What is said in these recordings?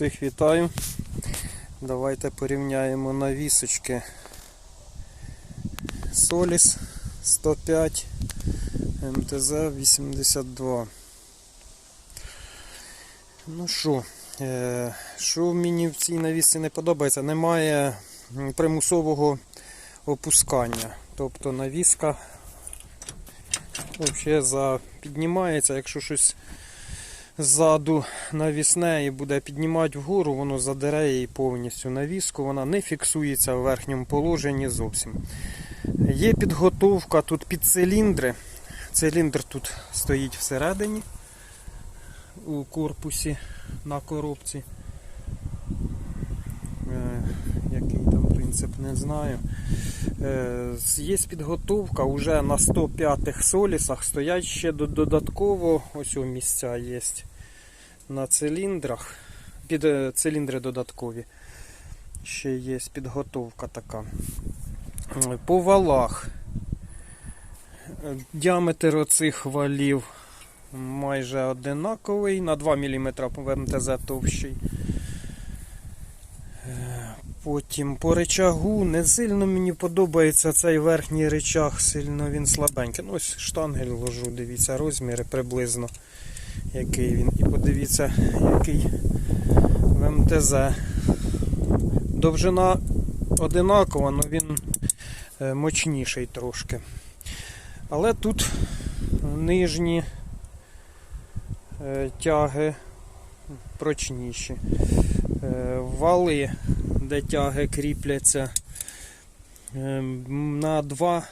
Всіх вітаю. Давайте порівняємо навісочки. Соліс 105, МТЗ 82. Ну що, е, що мені в цій навісці не подобається, немає примусового опускання. Тобто навіска взагалі за... піднімається, якщо щось ззаду навісне і буде піднімати вгору, воно задере її повністю навіску, вона не фіксується в верхньому положенні зовсім. Є підготовка тут під циліндри. Циліндр тут стоїть всередині у корпусі на коробці. Е, Який там принцип, не знаю. Е, Є підготовка, вже на 105-х солісах стоять ще до- додатково, ось у місця є на циліндрах. Під е, циліндри додаткові. Ще є підготовка така. Е, По валах. Е, Діаметр оцих валів майже одинаковий, на 2 мм в МТЗ товщий. Потім по речагу не сильно мені подобається цей верхній речаг, сильно він слабенький. Ну, ось штангель ложу, дивіться, розміри приблизно, який він. І подивіться, який в МТЗ. Довжина одинакова, але він е, мощніший трошки. Але тут нижні е, тяги прочніші. Е, Вали, де тяги кріпляться е, на 2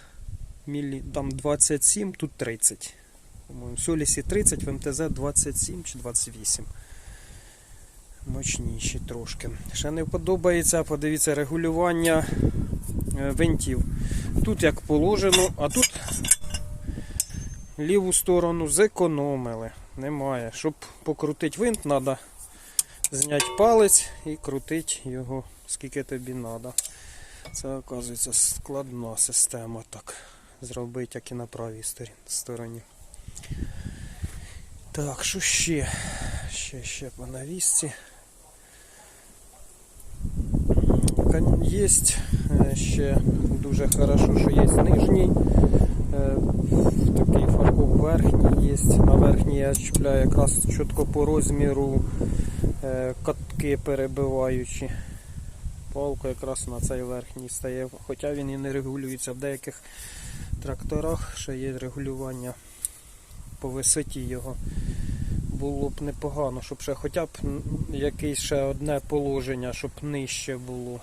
мілі, там 27, тут 30. По-моєму, Солісі 30, в МТЗ 27 чи 28. Мощніші трошки. Ще не подобається, подивіться, регулювання е, винтів. Тут як положено, а тут ліву сторону зекономили. Немає. Щоб покрутити винт, треба зняти палець і крутити його скільки тобі треба. Це, оказується, складна система так зробити, як і на правій стороні. Так, що ще? Ще, ще по навісці. Є ще дуже хорошо, що є нижній. е, Такий фаркоп верхній є. На верхній я чіпляю якраз чітко по розміру е, катки перебиваючі. Палка якраз на цей верхній стає, хоча він і не регулюється. В деяких тракторах ще є регулювання по висоті його. Було б непогано, щоб ще хоча б якесь ще одне положення, щоб нижче було.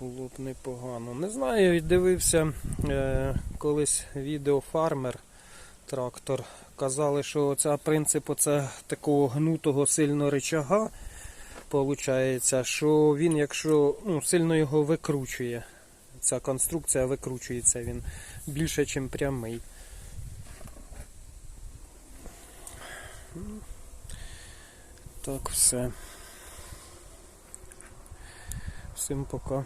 Було б непогано. Не знаю, дивився е, колись відео фармер трактор. Казали, що це принцип оце такого гнутого сильно рычага. Получається, що він, якщо ну, сильно його викручує, ця конструкція викручується він більше, ніж прямий. Так, все. Всім пока.